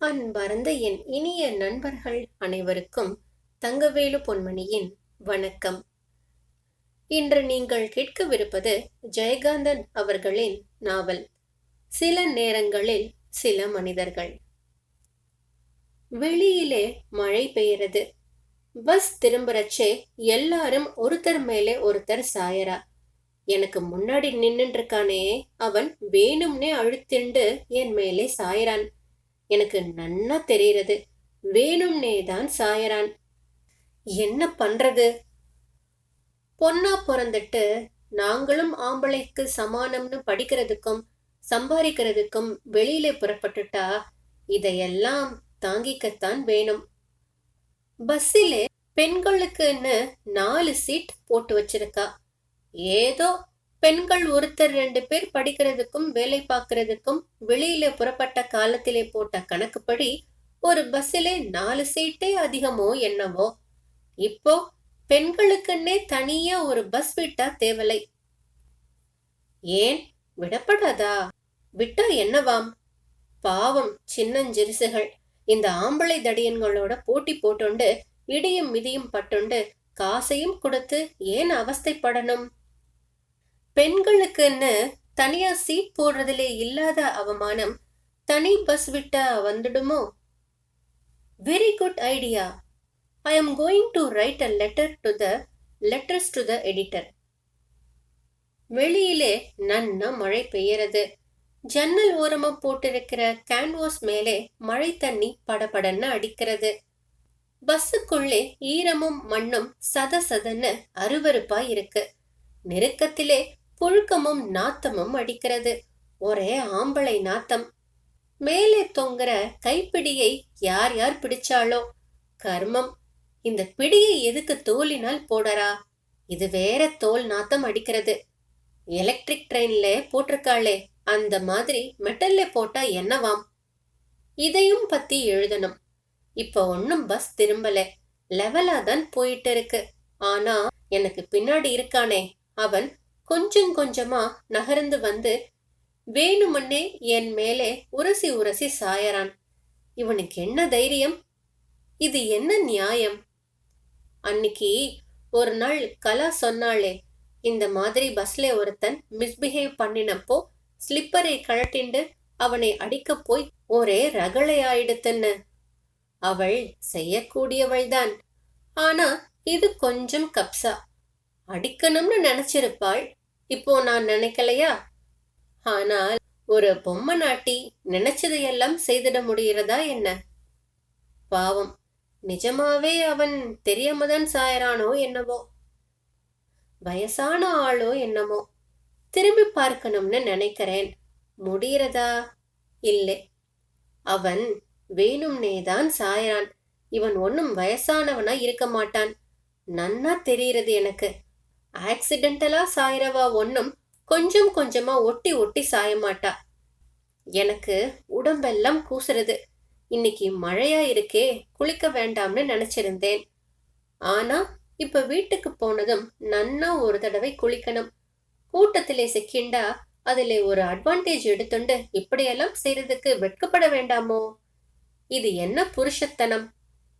அன்பார்ந்த என் இனிய நண்பர்கள் அனைவருக்கும் தங்கவேலு பொன்மணியின் வணக்கம். இன்று நீங்கள் கேட்கவிருப்பது ஜெயகாந்தன் அவர்களின் நாவல் சில நேரங்களில் சில மனிதர்கள். வெளியிலே மழை பெய்யறது. பஸ் திரும்புறச்சே எல்லாரும் ஒருத்தர் மேலே ஒருத்தர் சாயரா எனக்கு முன்னாடி நின்னுட்டு இருக்கானே அவன் வேணும்னே அழுத்திண்டு என் மேலே சாயறான். எனக்கு நன்னா தெரியறது வேணும்னே தான் சாயறான். என்ன பண்றது? பொண்ணா பிறந்துட்டு நாங்களும் ஆம்பளைக்கு சமானம்னு படிக்கிறதுக்கும் சம்பாதிக்கிறதுக்கும் வெளியில புறப்பட்டுட்டா இதையெல்லாம் தாங்கிக்கத்தான் வேணும். பஸ்ஸிலே பெண்களுக்குன்னு நாலு சீட் போட்டு வச்சிருக்கா. ஏதோ பெண்கள் ஒருத்தர் ரெண்டு பேர் படிக்கிறதுக்கும் வேலை பார்க்கறதுக்கும் வெளியில புறப்பட்ட காலத்திலே போட்ட கணக்குப்படி ஒரு பஸ்ஸிலே நாலு சீட்டே அதிகமோ என்னவோ? இப்போ பெண்களுக்குன்னே தனியா ஒரு பஸ் விட்டா தேவலை. ஏன்? விடப்படாதா? விட்டா என்னவாம்? பாவம் சின்னஞ்சிறுசுகள். இந்த ஆம்பளை தடியன்களோட போட்டி போட்டுண்டு இடியும் மிதியும் பட்டுண்டு காசையும் கொடுத்து ஏன் அவஸ்தைப்படணும்? பெண்களுக்குன்னு தனியா சீட் போடுறதிலே இல்லாத அவமானம் தனி பஸ் விட்டா வந்துடுமோ? Very good idea I am going to write a letter to the letters to the editor வெளியிலே நன்னா மழை பெய்யறது. ஜன்னல் ஓரமா போட்டிருக்கிற கேன்வாஸ் மேலே மழை தண்ணி படபடன்னு அடிக்கிறது. பஸ்ஸுக்குள்ளே ஈரமும் மண்ணும் சத சதன்னு அருவருப்பா இருக்கு. நெருக்கத்திலே புழுக்கமும் நாத்தமும் அடிக்கிறது. ஒரே ஆம்பளை நாத்தம். மேலே தொங்குற கைப்பிடியை யார் யார் பிடிச்சாலோ கர்மம். இந்த பிடியை எதுக்கு தோலினால் போடறா? இது வேற தோல் நாத்தம் அடிக்கிறது. எலக்ட்ரிக் ட்ரெயின்ல போட்டிருக்காளே அந்த மாதிரி மெட்டல்ல போட்டா என்னவாம்? இதையும் பத்தி எழுதணும். இப்ப ஒன்னும் பஸ் திரும்பல. லெவலா தான் போயிட்டு இருக்கு. ஆனா எனக்கு பின்னாடி இருக்கானே. அவன் கொஞ்சம் கொஞ்சமா நகர்ந்து வந்து வேணுமுன்னே என் மேலே உரசி உரசி சாயறான். இவனுக்கு என்ன தைரியம்? இது என்ன நியாயம்? அன்னைக்கு ஒரு நாள் கலா சொன்னாளே இந்த மாதிரி பஸ்ல ஒருத்தன் மிஸ்பிஹேவ் பண்ணினப்போ ஸ்லிப்பரை கழட்டிண்டு அவனை அடிக்க போய் ஒரே ரகளை ஆயிடுத்துன்னு அவள் செய்யக்கூடியவள்தான். ஆனா இது கொஞ்சம் கப்சா. அடிக்கணும்னு நினைச்சிருப்பாள். இப்போ நான் நினைக்கலையா? ஆனால் ஒரு பொம்மை நாட்டி நினைச்சதையெல்லாம் செய்திட முடிகிறதா என்ன? பாவம். நிஜமாவே அவன் தெரியாம தான் சாயறானோ என்னவோ? வயசான ஆளோ என்னமோ? திரும்பி பார்க்கணும்னு நினைக்கிறேன். முடிகிறதா? இல்லை. அவன் வேணும்னே தான் சாயறான். இவன் ஒன்னும் வயசானவனா இருக்க மாட்டான். நன்னா தெரிகிறது எனக்கு. ஆக்சிடென்டலா சாயிறவா ஒன்றும் கொஞ்சம் கொஞ்சமா ஒட்டி ஒட்டி சாயமாட்டா. எனக்கு உடம்பெல்லாம் கூசுறது. இன்னைக்கு மழையா இருக்கே குளிக்க வேண்டாம்னு நினைச்சிருந்தேன். ஆனா இப்ப வீட்டுக்கு போனதும் நன்னா ஒரு தடவை குளிக்கணும். கூட்டத்திலே சிக்கிண்டா அதில் ஒரு அட்வான்டேஜ் எடுத்துண்டு இப்படியெல்லாம் செய்யறதுக்கு வெட்கப்பட வேண்டாமோ? இது என்ன புருஷத்தனம்?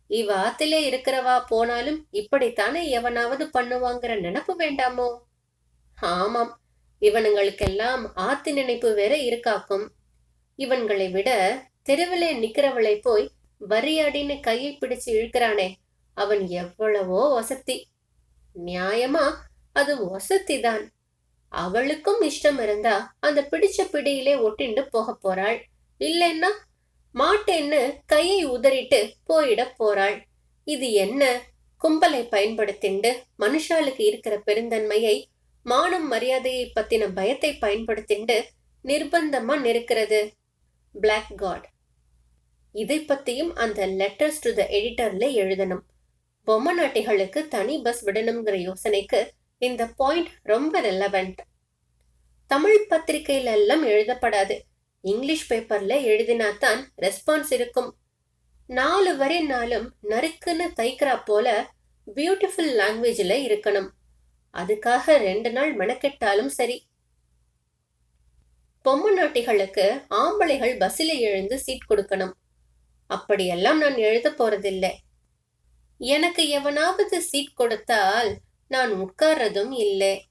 இவ ஆத்திலே இருக்கிறவா போனாலும் இப்படித்தானே எவனாவது பண்ணுவாங்கிற நினப்பு வேண்டாமோ? ஆமாம் இவனுங்களுக்கெல்லாம் ஆத்து நினைப்பு வேற இருக்காக்கும். இவன்களை விட தெருவிலே நிக்கிறவளை போய் வரியாடின்னு கையை பிடிச்சு இழுக்கிறானே அவன் எவ்வளவோ வசத்தி. நியாயமா அது வசத்திதான். அவளுக்கும் இஷ்டம் இருந்தா அந்த பிடிச்ச பிடியிலே ஒட்டிண்டு போக போறாள். இல்லைன்னா மாட்டேன்னு கையை உதறிட்டு போயிட போறாள். இது என்ன? கும்பலை பயன்படுத்திண்டு மனுஷாளுக்கு இருக்கிற பெருந்தன்மையை மானம் மரியாதையை பத்தின பயத்தை பயன்படுத்திண்டு நிர்பந்தமா நிற்கிறது பிளாக் காட் இதை பத்தியும் அந்த லெட்டர்ஸ் டு த எடிட்டர்ல எழுதணும். பொம்மை நாட்டிகளுக்கு தனி பஸ் விடணுங்கிற யோசனைக்கு இந்த பாயிண்ட் ரொம்ப ரெலவெண்ட் தமிழ் பத்திரிகையில எல்லாம் எழுதப்படாது. இங்கிலீஷ் பேப்பர்ல எழுதினாதான் ரெஸ்பான்ஸ் இருக்கும். நாலு வரைனாலும் நறுக்குன்னு தைக்கிறா போல பியூட்டிஃபுல் லாங்குவேஜ்ல இருக்கணும். அதுக்காக ரெண்டு நாள் மெனக்கெட்டாலும் சரி. பொம்மை நாட்டிகளுக்கு ஆம்பளைகள் பஸ்ஸில் எழுந்து சீட் கொடுக்கணும். அப்படியெல்லாம் நான் எழுத போறதில்லை. எனக்கு எவனாவது சீட் கொடுத்தால் நான் உட்கார்றதும் இல்லை.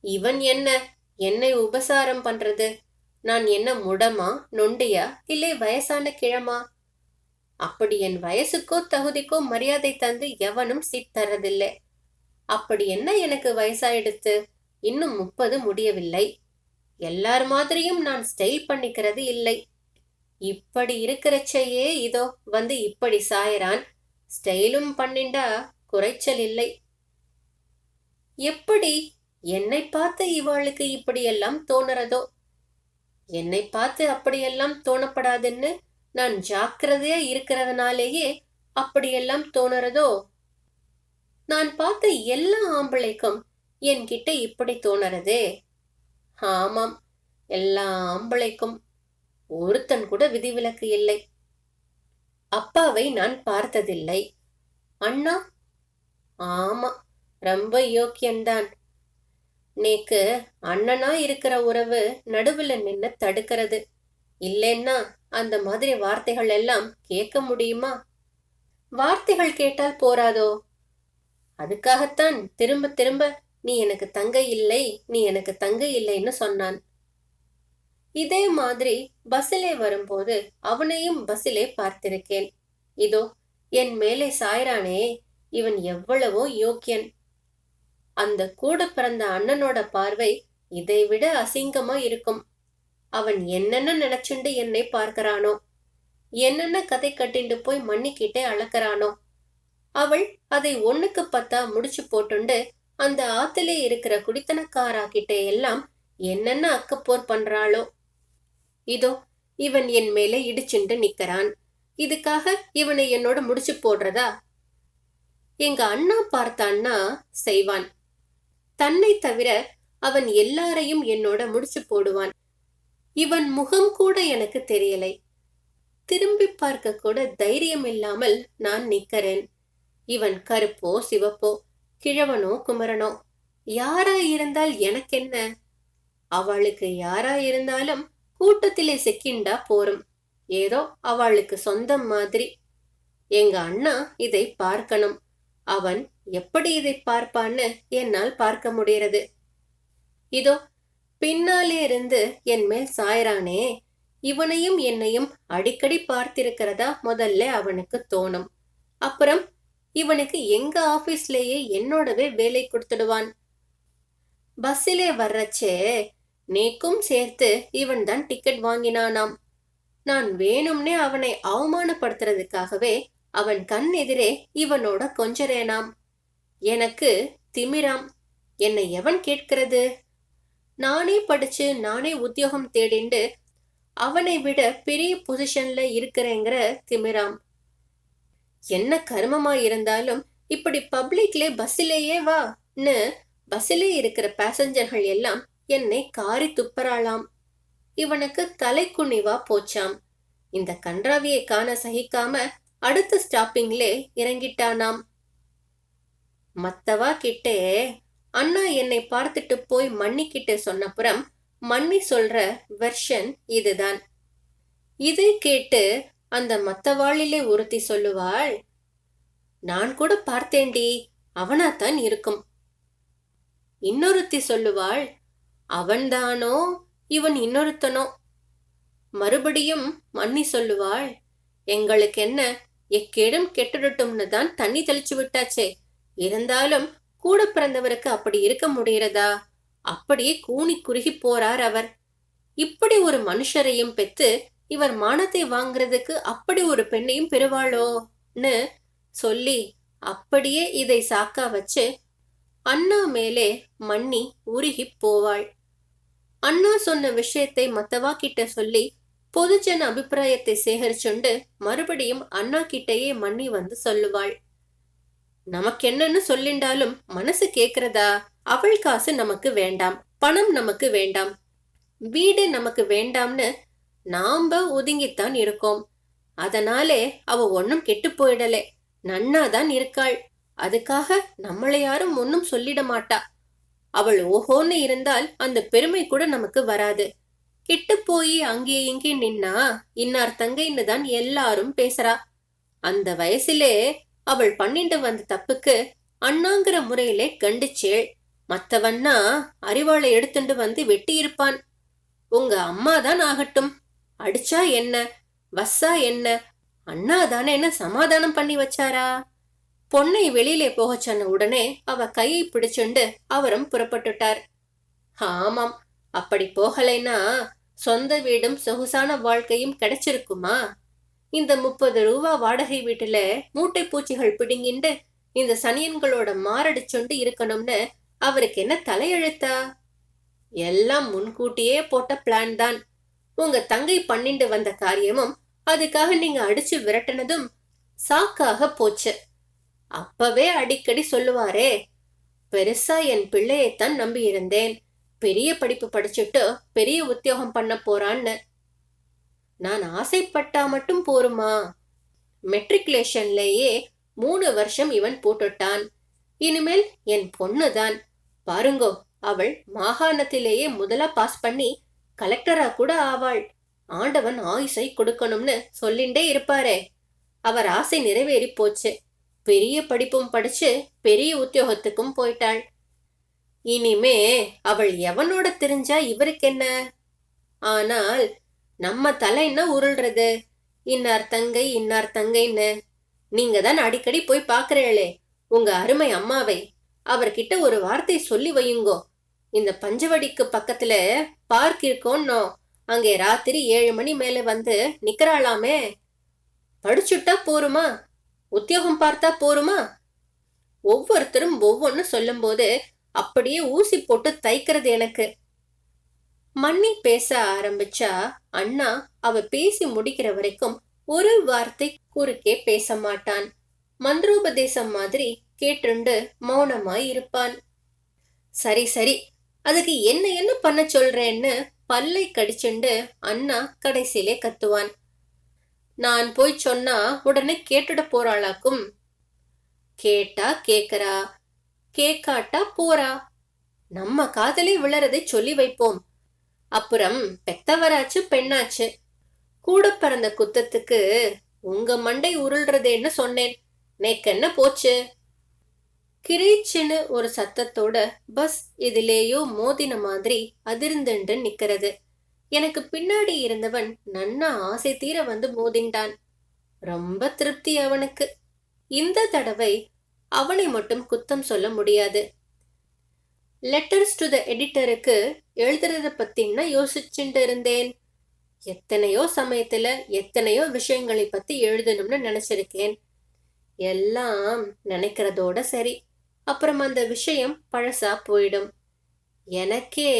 இவன் என்ன? என்னை உபசாரம் பண்றது? நான் என்ன முடமா நொண்டியா இல்லை வயசான கிழமா? அப்படி என் வயசுக்கோ தகுதிக்கோ மரியாதை தந்து எவனும் சீட் தரதில்லை. அப்படி என்ன எனக்கு வயசாயிடுத்து? இன்னும் முப்பது முடியவில்லை. எல்லார் மாதிரியும் நான் ஸ்டைல் பண்ணிக்கிறது இல்லை. இப்படி இருக்கிறச்சையே இதோ வந்து இப்படி சாயறான். ஸ்டைலும் பண்ணிண்டா குறைச்சல் இல்லை. எப்படி என்னை பார்த்து இவாளுக்கு இப்படியெல்லாம் தோணுறதோ? என்னை பார்த்து அப்படியெல்லாம் தோணப்படாதுன்னு நான் ஜாக்கிரதையா இருக்கிறதுனாலேயே அப்படியெல்லாம் தோணுறதோ? நான் பார்த்த எல்லா ஆம்பளைக்கும் என்கிட்ட இப்படி தோணுறதே? ஆமாம் எல்லா ஆம்பளைக்கும். ஒருத்தன் கூட விதிவிலக்கு இல்லை. அப்பாவை நான் பார்த்ததில்லை. அண்ணா? ஆமா ரொம்ப யோக்கியன்தான். நேக்கு அண்ணனா இருக்கிற உறவு நடுவுல நின்னு தடுக்கிறது. இல்லைன்னா அந்த மாதிரி வார்த்தைகள் எல்லாம் கேட்க முடியுமா? வார்த்தைகள் கேட்டால் போராதோ? அதுக்காகத்தான் திரும்ப திரும்ப நீ எனக்கு தங்க இல்லை நீ எனக்கு தங்க இல்லைன்னு சொன்னான். இதே மாதிரி பஸ்ஸிலே வரும்போது அவனையும் பஸ்ஸிலே பார்த்திருக்கேன். இதோ என் மேலே சாய்றானே இவன் எவ்வளவோ யோக்கியன். அந்த கூட பிறந்த அண்ணனோட பார்வை இதைவிட அசிங்கமா இருக்கும். அவன் என்னென்ன நினைச்சுண்டு என்னை பார்க்கறானோ என்னென்ன கதை கட்டிண்டு போய் மன்னிக்கிட்டே அளக்கிறானோ அவள் அதை ஒண்ணுக்கு பத்தா முடிச்சு போட்டுண்டு அந்த ஆத்திலே இருக்கிற குடித்தனக்காரா கிட்டே எல்லாம் என்னென்ன அக்கப்போர் பண்றாளோ. இதோ இவன் என் மேலே இடிச்சுண்டு நிக்கிறான் இதுக்காக இவனை என்னோட முடிச்சு போடுறதா? எங்க அண்ணா பார்த்தான்னா செய்வான். தன்னை தவிர அவன் எல்லாரையும் என்னோட முடிச்சு போடுவான். இவன் முகம் கூட எனக்கு தெரியலை. திரும்பி பார்க்க கூட தைரியம் இல்லாமல் நான் நிக்கிறேன். இவன் கருப்போ சிவப்போ கிழவனோ குமரனோ யாரா இருந்தால் எனக்கென்ன? அவளுக்கு யாரா இருந்தாலும் கூட்டத்திலே செக்கிண்டா போரும். ஏதோ அவளுக்கு சொந்தம் மாதிரி. எங்க அண்ணா இதை பார்க்கணும். அவன் எப்படி இதை பார்ப்பான்னு என்னால் பார்க்க முடிகிறது. இதோ பின்னாலே இருந்து என் மேல் சாயறானே இவனையும் என்னையும் அடிக்கடி பார்த்திருக்கிறதா முதல்ல அவனுக்கு தோணும். அப்புறம் இவனுக்கு எங்க ஆபீஸ்லயே என்னோடவே வேலை கொடுத்துடுவான். பஸ்ஸிலே வர்றச்சே நேக்கும் சேர்த்து இவன் தான் டிக்கெட் வாங்கினானாம். நான் வேணும்னே அவனை அவமானப்படுத்துறதுக்காகவே அவன் கண் எதிரே இவனோட கொஞ்சரேனாம் எனக்கு திமிராம் என்னை எவன் கேட்கிறது? நானே படிச்சு நானே உத்தியோகம் தேடிண்டு அவனை விட பெரிய பொசிஷன்ல இருக்கிறேங்கிற திமிராம். என்ன கருமமா இருந்தாலும் இப்படி பப்ளிக்ல பஸ்ஸிலேயே வான்னு பஸ்ஸிலே இருக்கிற பேசஞ்சர்கள் எல்லாம் என்னை காரி துப்பறாளாம். இவனுக்கு தலைக்குனிவா போச்சாம். இந்த கன்றாவியை காண சகிக்காம அடுத்த ஸ்டாப்பிங்லே இறங்கிட்டானாம். மத்தவா கிட்டே அண்ணா என்னை பார்த்துட்டு போய் மன்னிக்கிட்டு சொன்னப்புறம் மன்னி சொல்ற வெர்ஷன் இதுதான். இதை கேட்டு அந்த மத்தவாளிலே ஒருத்தி சொல்லுவாள் நான் கூட பார்த்தேன்டி அவனாத்தான் இருக்கும். இன்னொருத்தி சொல்லுவாள் அவன்தானோ இவன் இன்னொருத்தனோ. மறுபடியும் மன்னி சொல்லுவாள் எங்களுக்கு என்ன எக்கேடும் கெட்டுடட்டும்னு தான் தண்ணி தெளிச்சு விட்டாச்சே இருந்தாலும் கூட பிறந்தவருக்கு அப்படி இருக்க முடியறதா அப்படியே கூனி குறுகி போறார் அவர். இப்படி ஒரு மனுஷரையும் பெத்து இவர் மானத்தை வாங்குறதுக்கு அப்படி ஒரு பெண்ணையும் பெறுவாளோன்னு சொல்லி அப்படியே இதை சாக்கா வச்சு அண்ணா மேலே மன்னி உருகி போவாள். அண்ணா சொன்ன விஷயத்தை மத்தவா கிட்ட சொல்லி பொதுஜன அபிப்பிராயத்தை சேகரிச்சுண்டு மறுபடியும் அண்ணா கிட்டேயே மன்னி வந்து சொல்லுவாள். நமக்கு என்னன்னு சொல்லிண்டாலும் மனசு கேக்குறதா? அவள் காசு நமக்கு வேண்டாம் பணம் நமக்கு வேண்டாம். வீடு நமக்கு வேண்டாம்னு நாம ஒதுங்கித்தான் இருக்கோம். அதனாலே அவ ஒன்னும் கெட்டு போயிடலே. நன்னாதான் இருக்காள். அதுக்காக நம்மளை யாரும் ஒன்னும் சொல்லிட மாட்டா. அவள் ஓஹோன்னு இருந்தால் அந்த பெருமை கூட நமக்கு வராது. கிட்டு போய் அங்கே இங்கே நின்னா இன்னார் தங்கைன்னு தான் எல்லாரும் பேசுறா. அந்த வயசுலே அவள் பண்ணிட்டு வந்த தப்புக்கு அண்ணாங்கிற முறையிலே கண்டிச்சேள். மத்தவன்னா அறிவாளை எடுத்துட்டு வந்து வெட்டி இருப்பான் உங்க அம்மா தான் ஆகட்டும். அடிச்சா என்ன? வஸ்ஸா என்ன? அண்ணா தானே என்ன சமாதானம் பண்ணி வச்சாரா? பொண்ணை வெளியிலே போக சொன்ன உடனே அவ கையை பிடிச்சுண்டு அவரும் புறப்பட்டுட்டார். ஆமாம் அப்படி போகலைன்னா சொந்த வீடும் சொகுசான வாழ்க்கையும் கிடைச்சிருக்குமா? இந்த முப்பது ரூபா வாடகை வீட்டுல மூட்டை பூச்சிகள் பிடுங்கிண்டு இந்த சனியன்களோட மாரடிச்சுண்டு இருக்கணும்னு அவருக்கு என்ன தலையெழுத்தா? எல்லாம் முன்கூட்டியே போட்ட பிளான் தான். உங்க தங்கை பண்ணிண்டு வந்த காரியமும் அதுக்காக நீங்க அடிச்சு விரட்டினதும் சாக்காக போச்சு. அப்பவே அடிக்கடி சொல்லுவாரே பெருசா என் பிள்ளையைத்தான் நம்பி இருந்தேன் பெரிய படிப்பு படிச்சுட்டு பெரிய உத்தியோகம் பண்ண போறான்னு. நான் ஆசைப்பட்டா மட்டும் போருமா? மெட்ரிகுலேஷன்லேயே மூணு வருஷம் இவன் போட்டுட்டான். இனிமேல் என் பொண்ணுதான். பாருங்கோ அவள் மாகாணத்திலேயே முதலா பாஸ் பண்ணி கலெக்டரா கூட ஆவாள். ஆண்டவன் ஆயுசை கொடுக்கணும்னு சொல்லிண்டே இருப்பாரே. அவர் ஆசை நிறைவேறி போச்சு. பெரிய படிப்பும் படிச்சு பெரிய உத்தியோகத்துக்கும் போயிட்டாள். இனிமே அவள் எவனோட தெரிஞ்சா இவருக்கு என்ன ஆனால் நம்ம தலை என்ன உருள்றது இன்னார் தங்கை இன்னார் தங்கைன்னு. நீங்க தான் அடிக்கடி போய் பாக்குறீங்களே உங்க அருமை அம்மாவை. அவர்கிட்ட ஒரு வார்த்தை சொல்லி வையுங்கோ. இந்த பஞ்சவடிக்கு பக்கத்துல பார்க் இருக்கோன்னோ அங்கே ராத்திரி ஏழு மணி மேல வந்து நிக்கிறாளாமே. படிச்சுட்டா போருமா? உத்தியோகம் பார்த்தா போருமா? ஒவ்வொருத்தரும் ஒவ்வொன்னு சொல்லும்போது அப்படியே ஊசி போட்டு தைக்கிறது எனக்கு. மன்னி பேச ஆரம்பிச்சா அண்ணா அவ பேசி முடிக்கிற வரைக்கும் ஒரு வார்த்தை குறுக்கே பேச மாட்டான். மந்திரோபதேசம் மாதிரி கேட்டுண்டு மௌனமாய் இருப்பான். சரி சரி அதுக்கு என்ன என்ன பண்ண சொல்றேன்னு பல்லை கடிச்சுண்டு அண்ணா கடைசியிலே கத்துவான். நான் போய் சொன்னா உடனே கேட்டுட போறாளாக்கும். கேட்டா கேக்குறா கேக்காட்டா போறா. நம்ம காதலே விழறதை சொல்லி வைப்போம். அப்புறம் பெத்தவராச்சு பெண்ணாச்சு. கூட பிறந்த குத்தத்துக்கு உங்க மண்டை உருள்றதேன்னு சொன்னேன். நேக்கென்ன போச்சு? கிரீச்சுன்னு ஒரு சத்தத்தோட பஸ் இதிலேயோ மோதின மாதிரி அதிர்ந்துண்டு நிக்கிறது எனக்கு பின்னாடி இருந்தவன் நன்னா ஆசை தீர வந்து மோதிண்டான். ரொம்ப திருப்தி அவனுக்கு. இந்த தடவை அவனை மட்டும் குத்தம் சொல்ல முடியாது. லெட்டர்ஸ் டு த எடிட்டருக்கு எழுதுறத பத்தின்னா யோசிச்சுட்டு இருந்தேன்? எத்தனையோ சமயத்துல எத்தனையோ விஷயங்களை பத்தி எழுதணும்னு நினைச்சிருக்கேன். எல்லாம் நினைக்கிறதோட சரி. அப்புறம் அந்த விஷயம் பழசா போயிடும். எனக்கே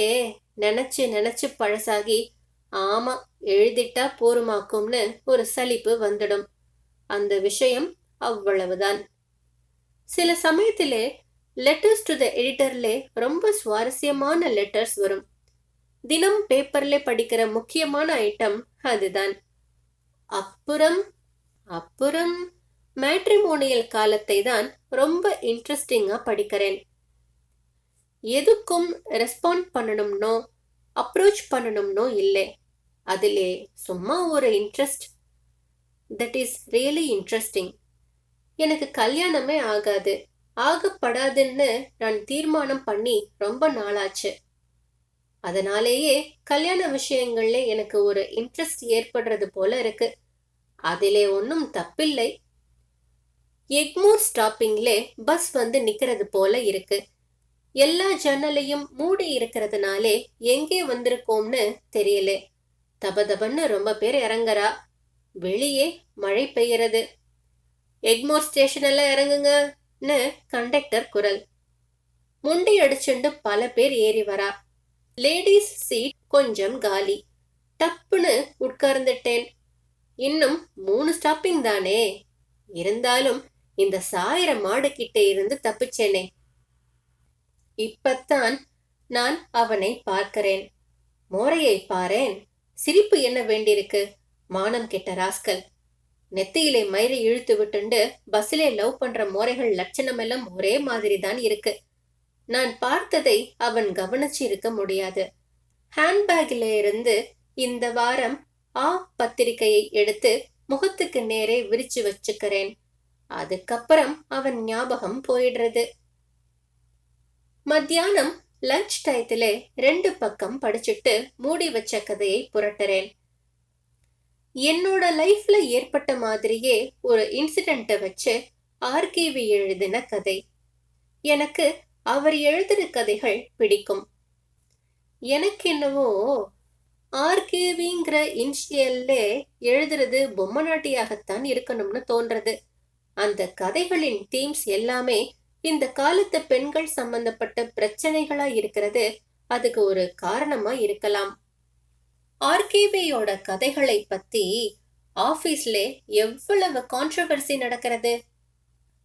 நினைச்சு நினைச்சு பழசாகி ஆமா எழுதிட்டா போருமாக்கும்னு ஒரு சலிப்பு வந்துடும். அந்த விஷயம் அவ்வளவுதான். சில சமயத்திலே லெட்டர்ஸ் டு த எடிட்டர்லே ரொம்ப சுவாரஸ்யமான லெட்டர்ஸ் வரும். தினம் பேப்பர்ல படிக்கிற முக்கியமான ஐட்டம் அதுதான். அப்புறம் அப்புறம் மேட்ரிமோனியல் காலத்தை தான் ரொம்ப இன்ட்ரெஸ்டிங்காக படிக்கிறேன். எதுக்கும் ரெஸ்பாண்ட் பண்ணணும்னோ அப்ரோச் பண்ணணும்னோ இல்லை. அதிலே சும்மா ஒரு interest that is really interesting எனக்கு கல்யாணமே ஆகாது. ஆகப்படாதுன்னு நான் தீர்மானம் பண்ணி ரொம்ப நாளாச்சு. அதனாலேயே கல்யாண விஷயங்கள்ல எனக்கு ஒரு இன்ட்ரெஸ்ட் ஏற்படுறது போல இருக்கு. அதிலே ஒன்றும் தப்பில்லை. எக்மூர் ஸ்டாப்பிங்ல பஸ் வந்து நிக்கிறது போல இருக்கு. எல்லா ஜன்னலையும் மூடி இருக்கிறதுனாலே எங்கே வந்திருக்கோம்னு தெரியல. தபதபன்னு ரொம்ப பேர் இறங்குறா. வெளியே மழை பெய்யறது. எக்மோர் ஸ்டேஷன் எல்லாம் இறங்குங்க. கண்டக்டர் குரல். முண்டி அடிச்சுண்டு பல பேர் ஏறி வரா. லேடிஸ் சீட் கொஞ்சம் காலி. டப்புன்னு உட்கார்ந்துட்டேன். இன்னும் மூணு ஸ்டாப்பிங் தானே. இருந்தாலும் இந்த சாயிர மாடு கிட்ட இருந்து தப்பிச்சேனே. இப்பத்தான் நான் அவனை பார்க்கிறேன். மோரையை பாரேன். சிரிப்பு என்ன வேண்டியிருக்கு? மானம் கெட்ட ராஸ்கல். நெத்தியிலே மயிரை இழுத்து விட்டுண்டு பஸ்ஸிலே லவ் பண்ற மோரைகள் லட்சணம் எல்லாம் ஒரே மாதிரி தான் இருக்கு. நான் பார்த்ததை அவன் கவனிச்சு இருக்க முடியாது. ஹேண்ட்பேக்ல இருந்து இந்த வாரம் ஆ பத்திரிகையை எடுத்து முகத்துக்கு நேரே விரிச்சு வச்சுக்கிறேன். அதுக்கப்புறம் அவன் ஞாபகம் போயிடுறது. மத்தியானம் லஞ்ச் டயத்திலே ரெண்டு பக்கம் படிச்சுட்டு மூடி வச்ச கதையை புரட்டுறேன். என்னோட லைஃப்ல ஏற்பட்ட மாதிரியே ஒரு இன்சிடென்ட்டை வச்சு ஆர்கேவி எழுதின கதை. எனக்கு அவர் எழுதுற கதைகள் பிடிக்கும். எனக்கு என்னவோ ஆர்கேவிங்கிற இன்ஷியல்ல எழுதுறது பொம்மநாட்டியாகத்தான் இருக்கணும்னு தோன்றது. அந்த கதைகளின் தீம்ஸ் எல்லாமே இந்த காலத்து பெண்கள் சம்பந்தப்பட்ட பிரச்சனைகளா இருக்கிறது. அதுக்கு ஒரு காரணமா இருக்கலாம். ஆர்கேபியோட கதைகளை பத்தி ஆஃபீஸ்ல எவ்வளவு கான்ட்ரவர்சி நடக்கிறது?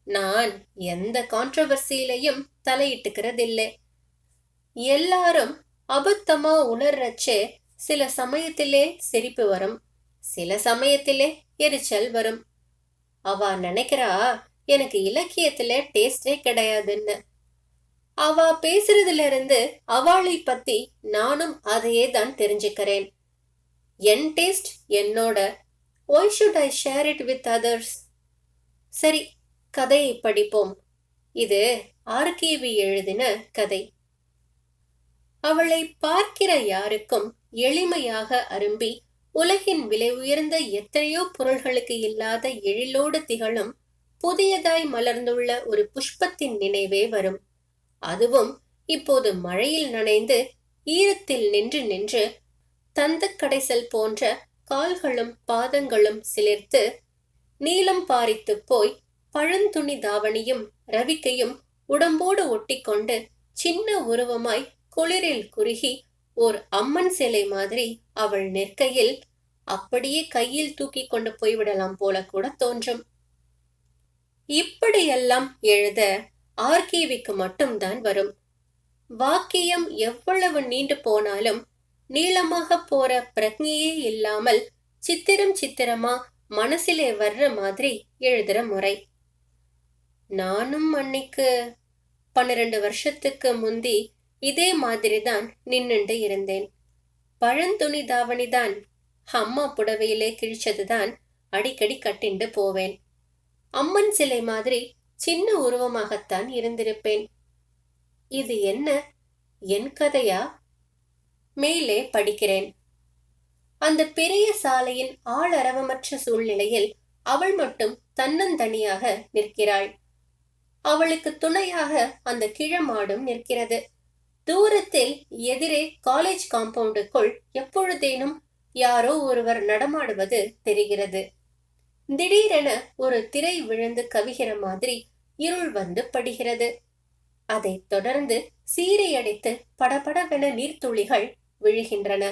நான் எந்த கான்ட்ரவர்சியிலையும் தலையிட்டுக்கிறதில்லை. எல்லாரும் அபத்தமா உணர்றச்சே சில சமயத்திலே சிரிப்பு வரும் சில சமயத்திலே எரிச்சல் வரும். அவ நினைக்கிறா எனக்கு இலக்கியத்துல டேஸ்டே கிடையாதுன்னு. அவ பேசுறதுல இருந்து அவளை பத்தி நானும் அதையே தான் தெரிஞ்சுக்கிறேன். என் டேஸ்ட் என்னோட. Why should I share it with others சரி கதையை படிப்போம். இது ஆர்கேவி எழுதின கதை. அவளை பார்க்கிற யாருக்கும் எளிமையாக அரும்பி உலகின் விலை உயர்ந்த எத்தனையோ பொருள்களுக்கு இல்லாத எழிலோடு திகழும் புதியதாய் மலர்ந்துள்ள ஒரு புஷ்பத்தின் நினைவே வரும். அதுவும் இப்போது மழையில் நனைந்து ஈரத்தில் நின்று நின்று தந்த கடைசல் போன்ற கால்களும் பாதங்களும் சிலிர்த்து நீளம் பாரித்து போய் பழந்துணி தாவணியும் ரவிக்கையும் உடம்போடு ஒட்டிக்கொண்டு சின்ன உருவமாய் குளிரில் குறுகி ஓர் அம்மன் சிலை மாதிரி அவள் நிற்கையில் அப்படியே கையில் தூக்கி கொண்டு போய்விடலாம் போல கூட தோன்றும். இப்படியெல்லாம் எழுத ஆர்கேவிக்கு மட்டும்தான் வரும். வாக்கியம் எவ்வளவு நீண்டு போனாலும் நீளமாக போற பிரக்ஞையே இல்லாமல் சித்திரம் சித்திரமா மனசிலே வர்ற மாதிரி எழுதுற முறை. நானும் அன்னைக்கு பன்னிரண்டு வருஷத்துக்கு முந்தி இதே மாதிரி தான் நின்னுண்டு இருந்தேன். பழந்துணி தாவணி தான் அம்மா புடவையிலே கிழிச்சதுதான் அடிக்கடி கட்டிண்டு போவேன். அம்மன் சிலை மாதிரி சின்ன உருவமாகத்தான் இருந்திருப்பேன். இது என்ன? என் கதையா? மேலே படிக்கிறேன். அந்த பெரிய சாலையின் ஆளரவமற்ற சூழ்நிலையில் அவள் மட்டும் தன்னந்தனியாக நிற்கிறாள். அவளுக்கு துணையாக அந்த கிழமாடும் நிற்கிறது. தூரத்தில் எதிரே காலேஜ் காம்பவுண்டுக்குள் எப்பொழுதேனும் யாரோ ஒருவர் நடமாடுவது தெரிகிறது. திடீரென ஒரு திரை விழுந்து கவிகிற மாதிரி இருள் வந்து படுகிறது. அதைத் தொடர்ந்து சீரையடித்து படபடவென நீர்த்துளிகள் விழுகின்றன.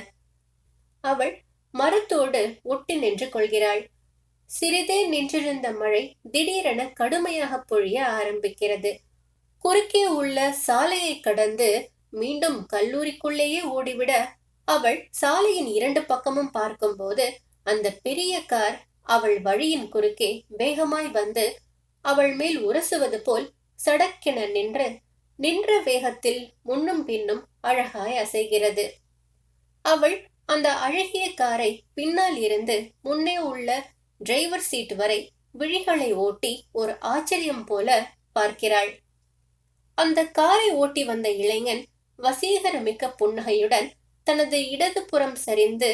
அவள் மரத்தோடு ஒட்டி நின்று கொள்கிறாள். சிறிதே நின்றிருந்த மழை திடீரென கடுமையாக பொழிய ஆரம்பிக்கிறது. குறுக்கே உள்ள சாலையை கடந்து மீண்டும் கல்லூரிக்குள்ளேயே ஓடிவிட அவள் சாலையின் இரண்டு பக்கமும் பார்க்கும்போது அந்த பெரிய கார் அவள் வழியின் குறுக்கே வேகமாய் வந்து அவள் மேல் உரசுவது போல் சடக்கென நின்று நின்ற வேகத்தில் முன்னும் பின்னும் அழகாய் அசைகிறது. அவள் அந்த அழகிய காரை பின்னால் இருந்து முன்னே உள்ள டிரைவர் சீட் வரை விழிகளை ஓட்டி ஒரு ஆச்சரியம் போல பார்க்கிறாள். அந்த காரை ஓட்டி வந்த இளைஞன் வசீகரமிக்க புன்னகையுடன் தனது இடது புறம் சரிந்து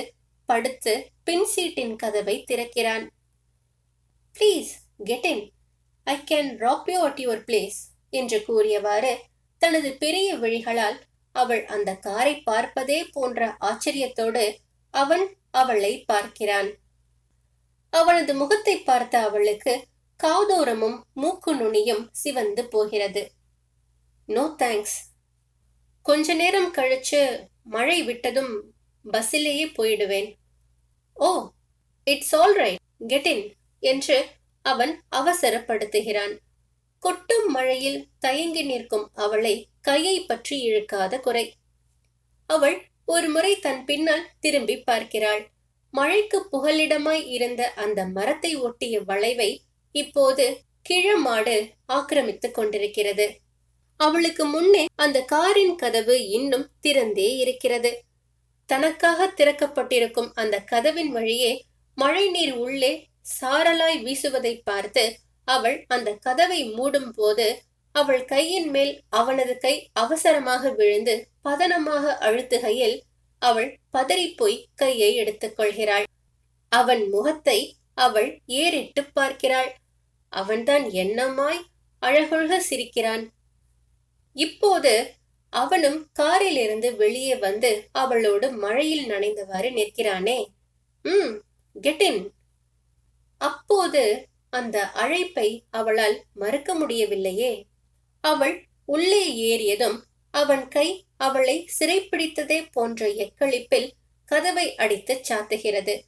படுத்து பின் சீட்டின் கதவை திறக்கிறான். Please get in I can drop you at your place என்று கூறியவாறு தனது பெரிய விழிகளால் அவள் அந்த காரை பார்ப்பதே போன்ற ஆச்சரியத்தோடு அவன் அவளை பார்க்கிறான். அவனது முகத்தை பார்த்த அவளுக்கு காதோரமும் மூக்கு நுனியும் சிவந்து போகிறது. நோ தேங்க்ஸ் கொஞ்ச நேரம் கழிச்சு மழை விட்டதும் பஸ்ஸிலேயே போயிடுவேன். ஓ it's all right get in என்று அவன் அவசரப்படுத்துகிறான். கொட்டும் மழையில் தயங்கி நிற்கும் அவளை கையை பற்றி இழுக்காத குறை. அவள் ஒரு முறை தன் பின்னால் திரும்பி பார்க்கிறாள். மழைக்கு புகலிடமாய் இருந்த அந்த மரத்தை ஒட்டிய வளைவை இப்போது கிழமாடு ஆக்கிரமித்துக் கொண்டிருக்கிறது. அவளுக்கு முன்னே அந்த காரின் கதவு இன்னும் திறந்தே இருக்கிறது. தனக்காக திறக்கப்பட்டிருக்கும் அந்த கதவின் வழியே மழை நீர் உள்ளே சாரலாய் வீசுவதை பார்த்து அவள் அந்த கதவை மூடும் போது அவள் கையின் மேல் அவனது கை அவசரமாக விழுந்து பதனமாக அழுத்துகையில் அவள் பதறிப்போய் கையை எடுத்துக் கொள்கிறாள். அவன் முகத்தை அவள் ஏறிட்டு பார்க்கிறாள். அவன்தான் என்னமாய் அழகொழுக சிரிக்கிறான். இப்போது அவனும் காரிலிருந்து வெளியே வந்து அவளோடு மழையில் நனைந்தவாறு நிற்கிறானே. ம் கெட்டின் அப்போது அந்த அழைப்பை அவளால் மறுக்க முடியவில்லையே. அவள் உள்ளே ஏறியதும் அவன் கை அவளை சிறைப்பிடித்ததே போன்ற எக்களிப்பில் கதவை அடித்து சாத்துகிறது.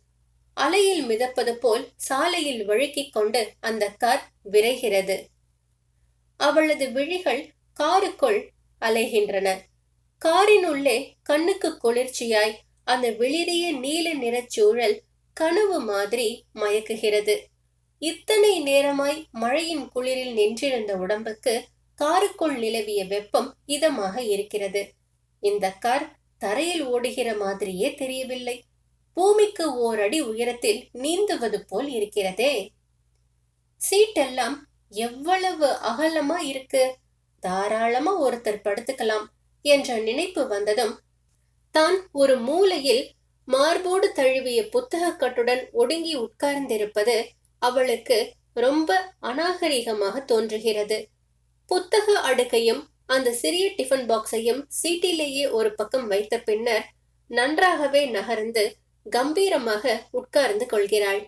அலையில் மிதப்பது போல் சாலையில் வழுக்கிக் கொண்டு அந்த கார் விரைகிறது. அவளது விழிகள் காருக்குள் அலைகின்றன. காரினுள்ளே கண்ணுக்கு குளிர்ச்சியாய் அந்த வெளிரிய நீல நிறச் சூழல் கனவு மாதிரி மயக்குகிறது. இத்தனை நேரமாய் மழையின் குளிரில் நின்றிருந்த உடம்புக்கு காருக்குள் நிலவிய வெப்பம் இதமாக இருக்கிறது. இந்த கார் தரையில் ஓடுகிற மாதிரியே தெரியவில்லை. பூமிக்கு ஓரடி உயரத்தில் நீந்துவது போல் இருக்கிறதே. சீட்டெல்லாம் எவ்வளவு அகலமா இருக்கு? தாராளமா ஒருத்தர் படுத்துக்கலாம் என்ற நினைப்பு வந்ததும் தான் ஒரு மூலையில் மார்போடு தழுவிய புத்தகக்கட்டுடன் ஒடுங்கி உட்கார்ந்திருப்பது அவளுக்கு ரொம்ப அநாகரிகமாக தோன்றுகிறது. புத்தக அடுக்கையும் அந்த சிறிய டிஃபன் பாக்ஸையும் சீட்டிலேயே ஒரு பக்கம் வைத்த பின்னர் நன்றாகவே நகர்ந்து கம்பீரமாக உட்கார்ந்து கொள்கிறாள்.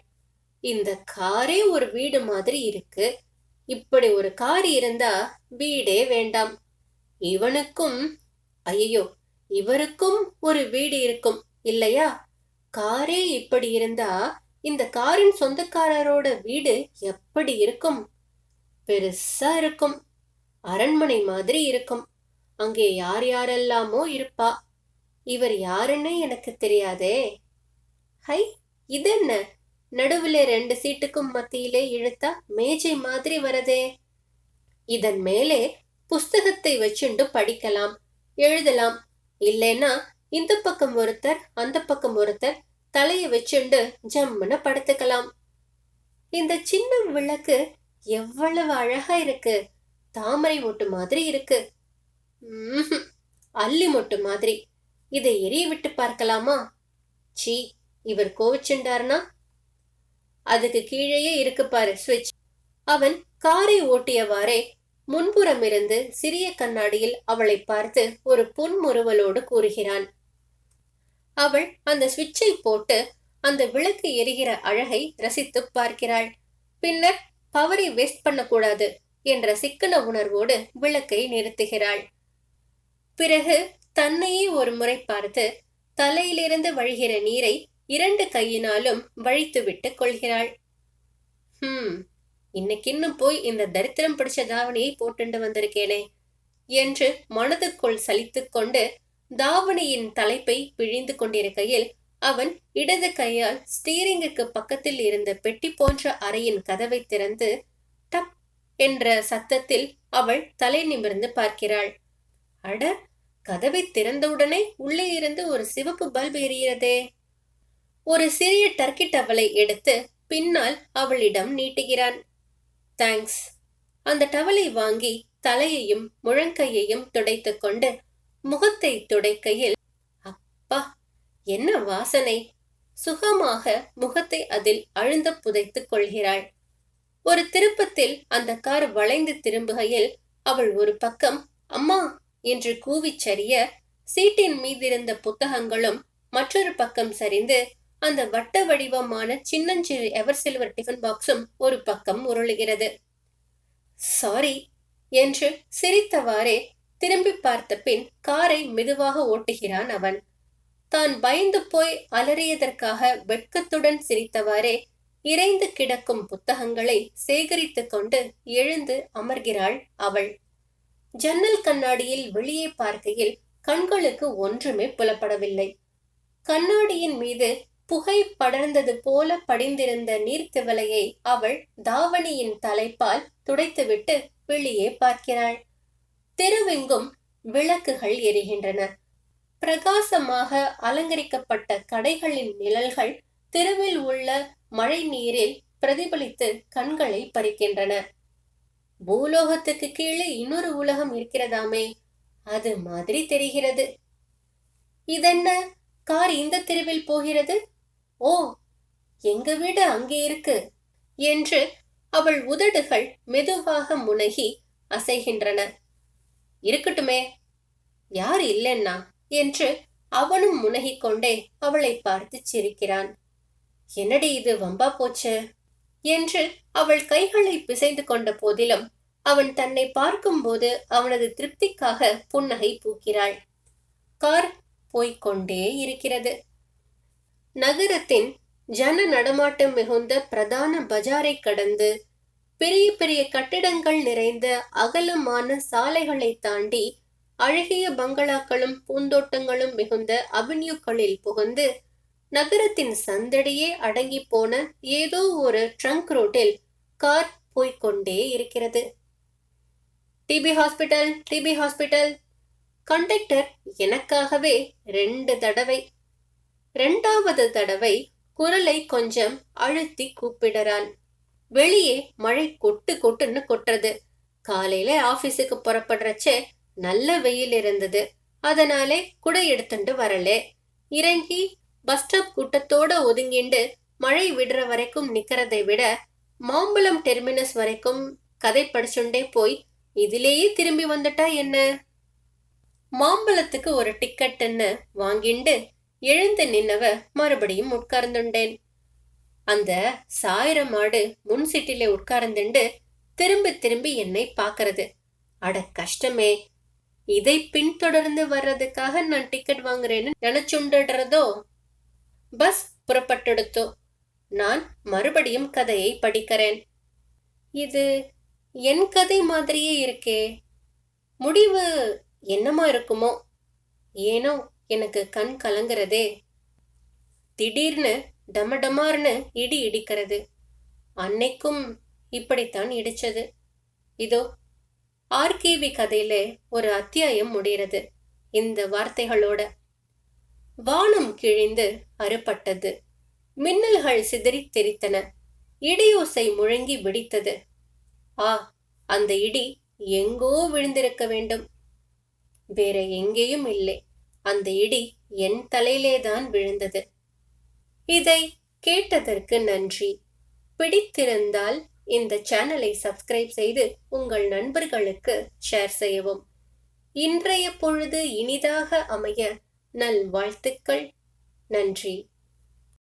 இந்த காரே ஒரு வீடு மாதிரி இருக்கு. இப்படி ஒரு கார் இருந்தா வீடே வேண்டாம். இவனுக்கும் ஐயோ இவருக்கும் ஒரு வீடு இருக்கும் இல்லையா? காரே இப்படி இருந்தா இந்த காரின் சொந்தக்காரரோட வீடு எப்படி இருக்கும்? பெருசா இருக்கும். அரண்மனை மாதிரி இருக்கும். அங்கே யார் யாரெல்லாமோ இருப்பா. இவர் யாருன்னு எனக்கு தெரியாதே. ஹை இது என்ன நடுவுல ரெண்டு சீட்டுக்கும் மத்தியிலே இழுத்தா மேஜை மாதிரி வரதே. இதன் மேலே புஸ்தகத்தை வச்சுண்டு படிக்கலாம் எழுதலாம். இல்லைன்னா இந்த பக்கம் ஒருத்தர் அந்த பக்கம் ஒருத்தர் தலையை வச்சுண்டு ஜம்முன்னு படுத்துக்கலாம். இந்த சின்ன விளக்கு எவ்வளவு அழகா இருக்கு. தாமரை மொட்டு மாதிரி இருக்கு. அள்ளி அல்லி மொட்டு மாதிரி. இதை எரிய விட்டு பார்க்கலாமா? சி இவர் கோவிச்சுண்டார்னா? அதுக்கு கீழேயே இருக்கு பாரு சுவிட்ச் அவன் காரை ஓட்டியவாறே முன்புறமிருந்து சிறிய கண்ணாடியில் அவளை பார்த்து ஒரு புன்முறுவலோடு கூறுகிறான். அவள் அந்த சுவிட்சை போட்டு அந்த விளக்கு எரிகிற அழகை ரசித்து பார்க்கிறாள். பின்னர் பவரை வேஸ்ட் பண்ணக்கூடாது. என்ற சிக்கன உணர்வோடு விளக்கை நிறுத்துகிறாள். பிறகு தன்னையே ஒரு முறை பார்த்து தலையிலிருந்து வழிகிற நீரை இரண்டு கையினாலும் வழித்துவிட்டு கொள்கிறாள். ஹம் இன்னைக்கு இன்னும் போய் இந்த தரித்திரம் பிடிச்ச தாவணியை போட்டுண்டு வந்திருக்கேனே என்று மனதுக்குள் சலித்து கொண்டு தாவணியின் தலைப்பை பிழிந்து கொண்டிருக்கையில் அவன் இடது கையால் ஸ்டீரிங்குக்கு பக்கத்தில் இருந்த பெட்டி போன்ற அறையின் கதவை திறந்து என்ற சத்தத்தில் அவள் தலை நிமிர்ந்து பார்க்கிறாள். அட கதவை திறந்தவுடனே உள்ளே இருந்து ஒரு சிவப்பு பல்ப் எரிகிறதே. ஒரு சிறிய டர்க்கி டவலை எடுத்து பின்னால் அவளிடம் நீட்டுகிறான். தேங்க்ஸ். அந்த டவலை வாங்கி தலையையும் முழங்கையையும் துடைத்துக் கொண்டு முகத்தை துடைக்கையில் அப்பா என்ன வாசனை. சுகமாக முகத்தை அதில் அழுந்த புதைத்துக் கொள்கிறாள். ஒரு திருப்பத்தில் அந்த கார் வளைந்து திரும்புகையில் அவள் ஒரு பக்கம் அம்மா என்று கூவிச் சரிய சீட்டின் மீதிருந்த புத்தகங்களும் மற்றொரு பக்கம் சரிந்து அந்த வட்ட வடிவமான சின்னஞ்சிறு எவர் சில்வர் டிஃபன் பாக்ஸும் ஒரு பக்கம் உருளுகிறது. சாரி என்று சிரித்தவாறே திரும்பி பார்த்த பின் காரை மெதுவாக ஓட்டுகிறான் அவன். தான் பயந்து போய் அலறியதற்காக வெட்கத்துடன் சிரித்தவாறே இறைந்து கிடக்கும் புத்தகங்களை சேகரித்து கொண்டு எழுந்து அமர்கிறாள் அவள். ஜன்னல் கண்ணாடியில் வெளியே பார்க்கையில் கண்களுக்கு ஒன்றுமே புலப்படவில்லை. கண்ணாடியின் மீது புகை படர்ந்தது போல படிந்திருந்த நீர்த்திவலையை அவள் தாவணியின் தலைப்பால் துடைத்துவிட்டு வெளியே பார்க்கிறாள். தெருவெங்கும் விளக்குகள் எரிகின்றன. பிரகாசமாக அலங்கரிக்கப்பட்ட கடைகளின் நிழல்கள் தெருவில் உள்ள மழை நீரில் பிரதிபலித்து கண்களை பறிக்கின்றன. பூலோகத்துக்கு கீழே இன்னொரு உலகம் இருக்கிறதாமே அது மாதிரி தெரிகிறது. இதென்ன? கார் இந்த தெருவில் போகிறது? ஓ எங்க வீடு அங்கே இருக்கு என்று அவள் உதடுகள் மெதுவாக முனகி அசைகின்றன. இருக்கட்டுமே யார் இல்லைன்னா என்று அவனும் முனகிக் கொண்டே அவளை பார்த்து சிரிக்கிறான். என்னடி இது வம்பா போச்சு? என்று அவள் கைகளை பிசைந்து கொண்ட போதிலும் அவன் தன்னை பார்க்கும்போது அவனது திருப்திக்காக புன்னகை பூக்கிறாள். கார் போய்கொண்டே இருக்கிறது. நகரத்தின் ஜன நடமாட்டம் மிகுந்த பிரதான பஜாரை கடந்து பெரிய பெரிய கட்டிடங்கள் நிறைந்த அகலமான சாலைகளை தாண்டி அழகிய பங்களாக்களும் பூந்தோட்டங்களும் மிகுந்த அவென்யூக்களில் புகுந்து நகரத்தின் சந்தடியே அடங்கி போன ஏதோ ஒரு ட்ரங்க் ரோட்டில் கார் போய்க்கொண்டே இருக்கிறது. TB hospital TB hospital conductor எனக்காகவே ரெண்டு தடவை. ரெண்டாவது தடவை குரலை கொஞ்சம் அழுத்தி கூப்பிடுறான். வெளியே மழை கொட்டு கொட்டுன்னு கொட்டுறது. காலையில ஆபீஸுக்கு புறப்படுறச்சே நல்ல வெயில் இருந்தது. அதனாலே குடை எடுத்துட்டு வரலே. இறங்கி பஸ் ஸ்டாப் கூட்டத்தோட ஒதுங்கிண்டு மழை விடுற வரைக்கும் நிக்கிறதை விட மாம்பழம் டெர்மினஸ் வரைக்கும் கதை படிச்சுண்டே போய் இதிலேயே திரும்பி வந்துட்டா என்ன? மாம்பழத்துக்கு ஒரு டிக்கெட்டுன்னு வாங்கிண்டு எழுந்து நின்னவ மறுபடியும் உட்கார்ந்துண்டேன். அந்த சாயிர மாடு முன் சீட்டிலே உட்கார்ந்துண்டு திரும்பி திரும்பி என்னை பாக்குறது. அட கஷ்டமே. இதை பின்தொடர்ந்து வர்றதுக்காக நான் டிக்கெட் வாங்குறேன்னு நினைச்சுண்டுடுறதோ? பஸ் புறப்பட்டெடுத்து. நான் மறுபடியும் கதையை படிக்கிறேன். இது என் கதை மாதிரியே இருக்கே. முடிவு என்னமா இருக்குமோ? ஏனோ எனக்கு கண் கலங்குறதே. திடீர்னு டமடமார்னு இடி இடிக்கிறது. அன்னைக்கும் இப்படித்தான் இடிச்சது. இதோ ஆர்கேவி கதையில ஒரு அத்தியாயம் முடிகிறது. இந்த வார்த்தைகளோட வானம் கிழிந்து அறுபட்டது. மின்னல்கள் சிதறி தெரித்தன இடியோசை முழங்கி வெடித்தது. ஆ அந்த இடி எங்கோ விழுந்திருக்க வேண்டும். வேற எங்கேயும் இல்லை. அந்த இடி என் தலையிலேதான் விழுந்தது. இதை கேட்டதற்கு நன்றி. பிடித்திருந்தால் இந்த சேனலை சப்ஸ்கிரைப் செய்து உங்கள் நண்பர்களுக்கு ஷேர் செய்யவும். இன்றைய பொழுது இனிதாக அமைய நல் வாழ்த்துக்கள் நன்றி.